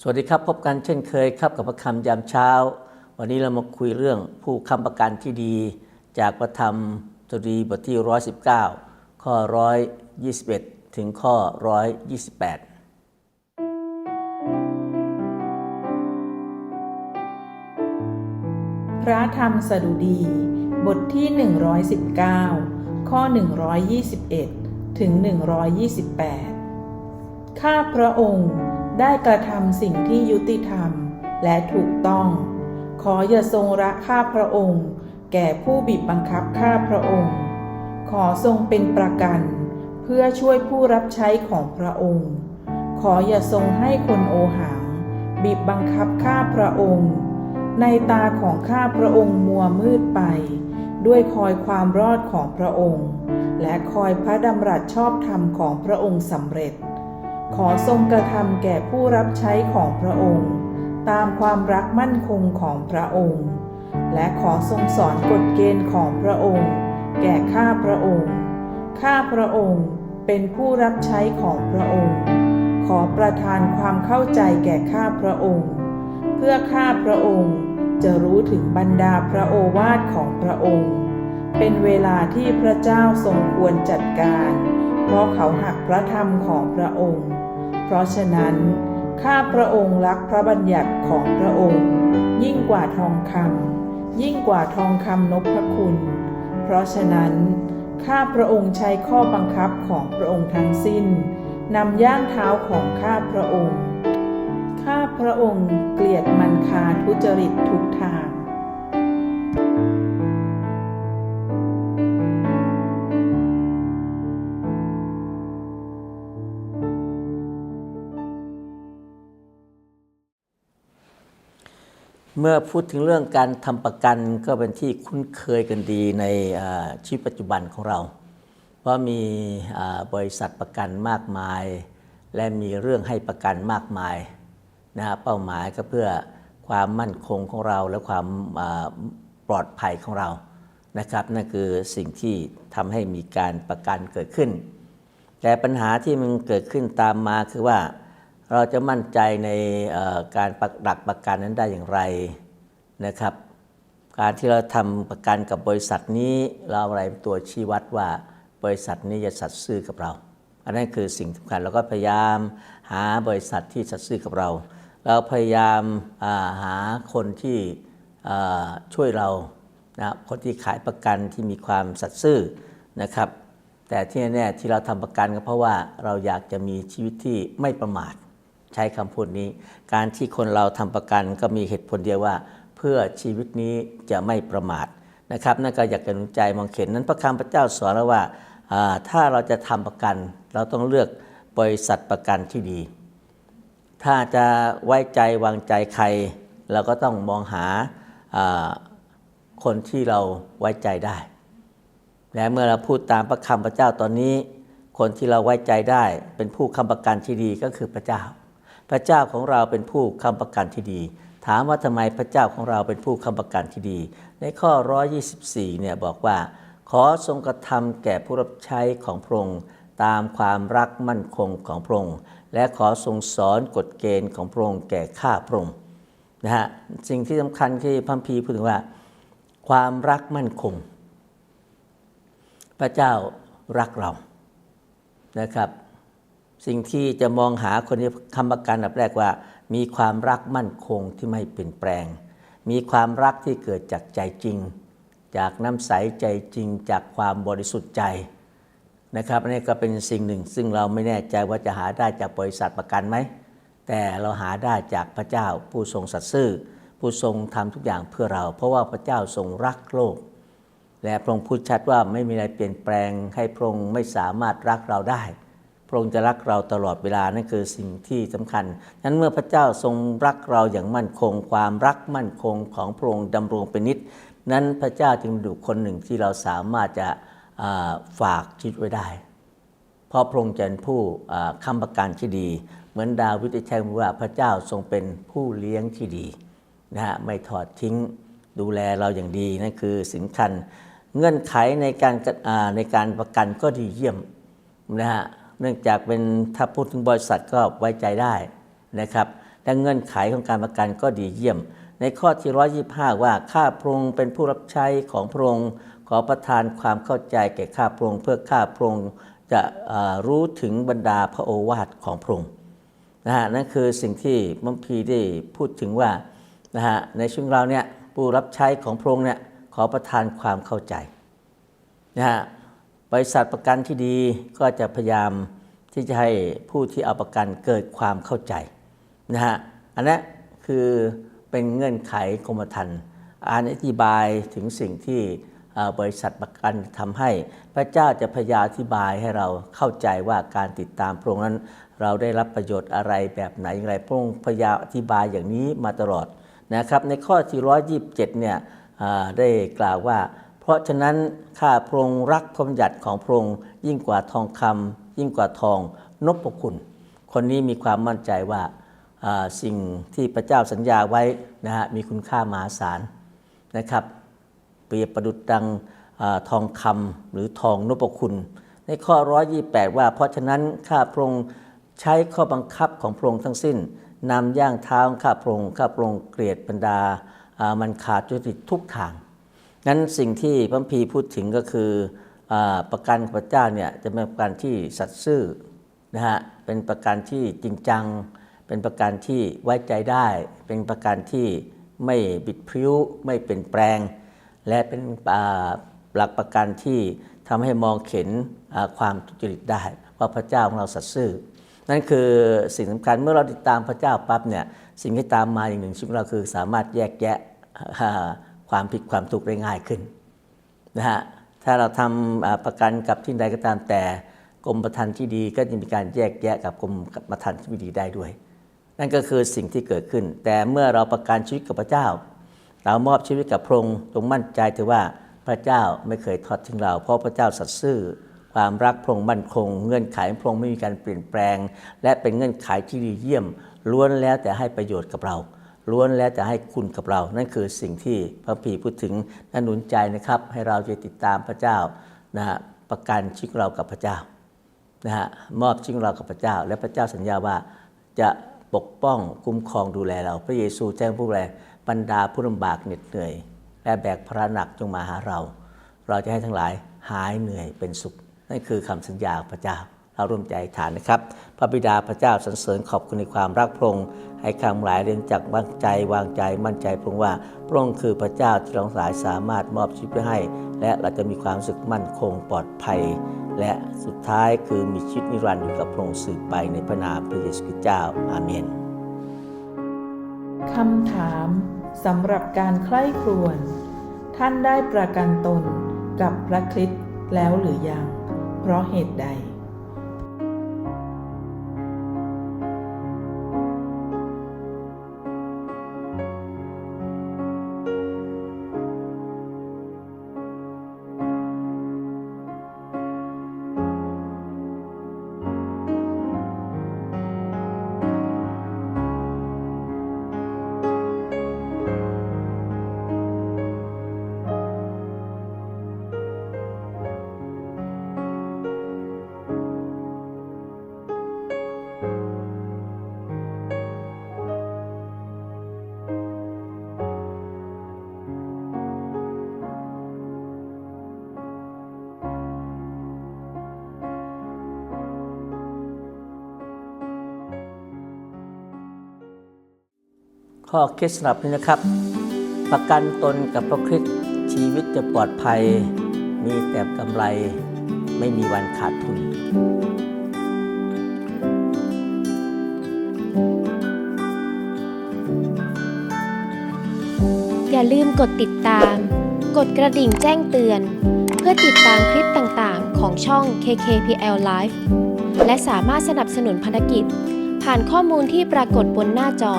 สวัสดีครับ พบกันเช่นเคยครับกับพระคำยามเช้า วันนี้เรามาคุยเรื่องผู้ค้ำประกันที่ดี จากพระธรรมสตรีบทที่ 119 ข้อ 121 ถึงข้อ 128 พระธรรมสดุดี บทที่ 119 ข้อ 121 ถึง 128 ข้าพระองค์ ได้กระทำสิ่งที่ยุติธรรมและถูกต้อง ขออย่าทรงรักข้าพระองค์ แก่ผู้บีบบังคับข้าพระองค์ ขอทรงเป็นประกัน เพื่อช่วยผู้รับใช้ของพระองค์ ขออย่าทรงให้คนโอหัง บีบบังคับข้าพระองค์ ในตาของข้าพระองค์มัวมืดไป ด้วยคอยความรอดของพระองค์ และคอยพระดำรัสชอบธรรมของพระองค์สำเร็จ ขอทรงกระทำแก่ผู้รับใช้ของพระองค์ ตามความรักมั่นคงของพระองค์ และขอทรงสอนกฎเกณฑ์ของพระองค์ แก่ข้าพระองค์ข้าพระองค์เป็นผู้รับใช้ของพระองค์ ขอประทานความเข้าใจแก่ข้าพระองค์ เพื่อข้าพระองค์จะรู้ถึงบรรดาพระโอวาทของพระองค์ เป็นเวลาที่พระเจ้าทรงควรจัดการ เพราะเขาหักพระธรรมของพระองค์ เพราะฉะนั้น ข้าพระองค์รักพระบัญญัติของพระองค์ ยิ่งกว่าทองคำยิ่งกว่าทองคำนพคุณ เพราะฉะนั้น ข้าพระองค์ใช้ข้อบังคับของพระองค์ทั้งสิ้นนำย่างเท้าของข้าพระองค์ ข้าพระองค์เกลียดมันคาทุจริตทุกทาง เมื่อพูดถึงเรื่องการทำประกันก็เป็นที่คุ้นเคยกันดีในชีวิตปัจจุบันของเราเพราะมีบริษัทประกันมากมาย และมีเรื่องให้ประกันมากมายนะเป้าหมายก็เพื่อความมั่นคงของเราและความปลอดภัยของเรานะครับนั่นคือสิ่งที่ทำให้มีการประกันเกิดขึ้น แต่ปัญหาที่มันเกิดขึ้นตามมาคือว่า เราจะมั่นใจในการประดักประกันนั้นได้อย่างไรนะครับ การที่เราทำประกันกับบริษัทนี้เราอะไรตัวชี้วัดว่าบริษัทนี้จะสัตย์ซื่อกับเรา อันนั้นคือสิ่งสำคัญเราก็พยายามหาบริษัทที่สัตย์ซื่อกับเรา เราพยายามาหาคนที่ช่วยเรานะคนที่ขายประกันที่มีความสัตย์ซื่อนะครับ แต่ที่แน่ๆที่เราทำประกันก็เพราะว่าเราอยากจะมีชีวิตที่ไม่ประมาท ใช้คำพูดนี้ การที่คนเราทำประกันก็มีเหตุผลเดียวว่า เพื่อชีวิตนี้จะไม่ประมาทนะครับนั่นก็อยากจะหนุนใจมองเข็นนั้นพระคำพระเจ้าสอนแล้วว่าถ้าเราจะทำประกัน เราต้องเลือกบริษัทประกันที่ดี ถ้าจะไว้ใจวางใจใคร เราก็ต้องมองหาอ่าคนที่เราไว้ใจได้ และเมื่อเราพูดตามพระคำพระเจ้าตอนนี้ คนที่เราไว้ใจได้เป็นผู้ค้ำประกันที่ดีก็คือพระเจ้า พระเจ้าของเราเป็นผู้ค้ำประกันที่ดี ถามว่าทำไมพระเจ้าของเราเป็นผู้ค้ำประกันที่ดี ในข้อ 124 เนี่ยบอกว่า ขอทรงกระทำแก่ผู้รับใช้ของพระองค์ตามความรักมั่นคงของพระองค์และขอทรงสอนกฎเกณฑ์ของพระองค์แก่ข้าพระองค์นะฮะสิ่งที่สำคัญที่พระคัมภีพูดถึงว่า ความรักมั่นคง พระเจ้ารักเรานะครับ สิ่งที่จะมองหาคนที่คำประกันอันดับแรกว่า มีความรักมั่นคงที่ไม่เปลี่ยนแปลง มีความรักที่เกิดจากใจจริง จากน้ำใสใจจริง จากความบริสุทธิ์ใจนะครับอันนี้ก็เป็นสิ่งหนึ่ง ซึ่งเราไม่แน่ใจว่าจะหาได้จากบริษัทประกันไหมแต่เราหาได้จากพระเจ้าผู้ทรงสัตย์ซื่อ ผู้ทรงทำทุกอย่างเพื่อเรา เพราะว่าพระเจ้าทรงรักโลก และพระองค์พูดชัดว่าไม่มีอะไรเปลี่ยนแปลงให้พระองค์ไม่สามารถรักเราได้ พระองค์จะรักเราตลอดเวลานั่นคือสิ่งที่สำคัญนั้นเมื่อพระเจ้าทรงรักเราอย่างมั่นคง ความรักมั่นคงของพระองค์ดำรงเป็นนิจนั้นพระเจ้าจึงดูคนหนึ่งที่เราสามารถจะฝากชีวิตไว้ได้ เพราะพระองค์เป็นผู้ค้ำประกันที่ดี เหมือนดาวิดได้ใช้คำว่าพระเจ้าทรงเป็นผู้เลี้ยงที่ดีนะฮะไม่ทอดทิ้งดูแลเราอย่างดีนั่นคือสิ่งสำคัญ เงื่อนไขในการในการประกันก็ดีเยี่ยมนะฮะ เนื่องจากเป็นถ้าพูดถึงบริษัทก็ไว้ใจได้นะครับและเงื่อนไขของการประกันก็ดีเยี่ยม ในข้อที่ 125 ว่าข้าพระองค์เป็นผู้รับใช้ของพระองค์ขอประทานความเข้าใจแก่ข้าพระองค์เพื่อข้าพระองค์จะรู้ถึงบรรดาพระโอวาทของพระองค์นะฮะนั่นคือสิ่งที่มัมพีได้พูดถึงว่านะฮะในช่วงเราเนี่ยผู้รับใช้ของพระองค์เนี่ยขอประทานความเข้าใจนะฮะ บริษัทประกันที่ดีก็จะพยายามที่จะให้ผู้ที่เอาประกันเกิดความเข้าใจนะฮะอันนี้คือเป็นเงื่อนไขกรมธรรม์อ่านอธิบายถึงสิ่งที่บริษัทประกันทำให้ พระเจ้าจะพยาอธิบายให้เราเข้าใจว่าการติดตามพระองค์นั้น เราได้รับประโยชน์อะไรแบบไหนอย่างไรพระองค์พยาอธิบายอย่างนี้มาตลอดนะครับ ในข้อที่127เนี่ยได้กล่าวว่า ราะฉะนั้นข้าพระองค์รักพระบัญญัติของพระองค์ยิ่งกว่าทองคำยิ่งกว่าทองนพคุณ คนนี้มีความมั่นใจว่าสิ่งที่พระเจ้าสัญญาไว้นะฮะมีคุณค่ามหาศาลนะครับ เปรียบประดุจดังอทองคำหรือทองนพคุณ ในข้อ 128 ว่า เพราะฉะนั้นข้าพระองค์ใช้ข้อบังคับของพระองค์ทั้งสิ้นนำย่างเท้าข้าพระองค์ข้าพระองค์เกลียดบรรดาอ่ามันขาดจุติทุกทาง นั้นสิ่งที่พระพีพูดถึงก็คืออประกันพระเจ้าเนี่ยจะเป็นประกันที่สัตย์ซื่อนะฮะเป็นประกันที่จริงจัง เป็นประกันที่ไว้ใจได้ เป็นประกันที่ไม่บิดพริ้วไม่เปลี่ยนแปลง และเป็นหลักประกันที่ทำให้มองเห็นความทุจริตได้ว่าพระเจ้าของเราสัตย์ซื่อนั่นคือสิ่งสำคัญเมื่อเราติดตามพระเจ้าปั๊บเนี่ยสิ่งที่ตามมาอย่างหนึ่งชีวิตเราคือสามารถแยกแยะ ความผิดความถูกได้ง่ายขึ้นนะฮะถ้าเราทำประกันกับที่ใดก็ตามแต่กรมประธานที่ดีก็จะมีการแยกแยะกับกรมประธานที่ดีได้ด้วย นั่นก็คือสิ่งที่เกิดขึ้น แต่เมื่อเราประกันชีวิตกับพระเจ้า เรามอบชีวิตกับพระองค์จงมั่นใจเถอะว่าพระเจ้าไม่เคยทอดทิ้งเรา เพราะพระเจ้าสัตย์ซื่อความรักพระองค์มั่นคง เงื่อนไขพระองค์ไม่มีการเปลี่ยนแปลง และเป็นเงื่อนไขที่ดีเยี่ยมล้วนแล้วแต่ให้ประโยชน์กับเรา ล้วนแล้วแต่ให้คุณกับเรา นั่นคือสิ่งที่พระพีพูดถึงนั่นหนุนใจนะครับ ให้เราจะติดตามพระเจ้านะฮะประกันชีวิตเรากับพระเจ้านะฮะมอบชีวิตเรากับพระเจ้า และพระเจ้าสัญญาว่าจะปกป้องคุ้มครองดูแลเรา พระเยซูแจ้งผู้แลบรรดาผู้ลำบากเหน็ดเหนื่อย และแบกภาระหนักจงมาหาเรา เราจะให้ทั้งหลายหายเหนื่อยเป็นสุข นั่นคือคำสัญญาของพระเจ้า เราร่วมใจฐานนะครับ พระบิดาพระเจ้าสรรเสริญขอบคุณในความรักพระองค์ให้คำหลายเรียนจากวางใจวางใจมั่นใจพระองค์ว่าพระองค์คือพระเจ้าที่เราทั้งหลายสามารถมอบชีวิตไว้ให้ และเราจะมีความสึกมั่นคงปลอดภัย และสุดท้ายคือมีชีวิตนิรันดร์อยู่กับพระองค์สืบไปในพระนามพระเยซูคริสต์เจ้าอาเมนคำถามสำหรับการใคร่ครวญท่านได้ประกันตนกับพระคริสต์แล้วหรือยัง เพราะเหตุใด ข้อคล็ดสำหรับนี้นะครับ ประกันตนกับพระคริสต์ชีวิตจะปลอดภัย มีแต่กำไรไม่มีวันขาดทุนอย่าลืมกดติดตาม กดกระดิ่งแจ้งเตือน เพื่อติดตามคลิปต่างๆ ของช่อง KKPL Live และสามารถสนับสนุนภารกิจ ผ่านข้อมูลที่ปรากฏบนหน้าจอ